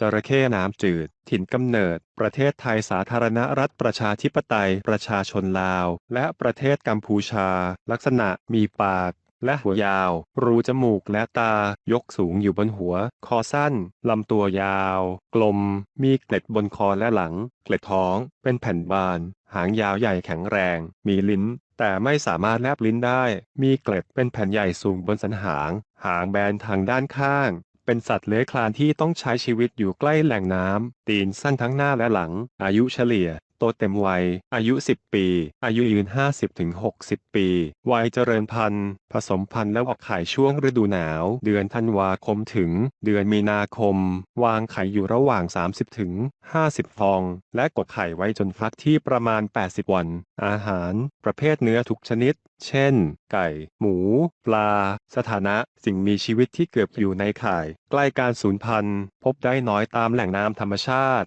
จระเข้น้ำจืด ถิ่นกำเนิด ประเทศไทยสาธารณรัฐประชาธิปไตย ประชาชนลาว และประเทศกัมพูชา ลักษณะมีปากและหัวยาว รูจมูกและตา ยกสูงอยู่บนหัว คอสั้น ลำตัวยาว กลม มีเกล็ดบนคอและหลัง เกล็ดท้อง เป็นแผ่นบาน หางยาวใหญ่แข็งแรง มีลิ้น แต่ไม่สามารถแลบลิ้นได้ มีเกล็ดเป็นแผ่นใหญ่สูงบนสันหาง หางแบนทางด้านข้าง เป็นสัตว์เลื้อยคลานที่ต้องใช้ชีวิตอยู่ใกล้แหล่งน้ำตีนสั้นทั้งหน้าและหลัง อายุเฉลี่ย โตเต็มวัย อายุ 10 ปี อายุยืน 50-60 ปี วัยเจริญพันธุ์ ผสมพันธุ์และออกไข่ช่วงฤดูหนาว เดือนธันวาคมถึง เดือนมีนาคม วางไข่อยู่ระหว่าง 30-50 ฟอง และกดไข่ไว้จนฟักที่ประมาณ 80 วัน อาหาร ประเภทเนื้อทุกชนิด เช่น ไก่ หมู ปลา สถานะ สิ่งมีชีวิตที่เกือบอยู่ในไข่ ใกล้การสูญพันธุ์ พบได้น้อยตามแหล่งน้ำธรรมชาติ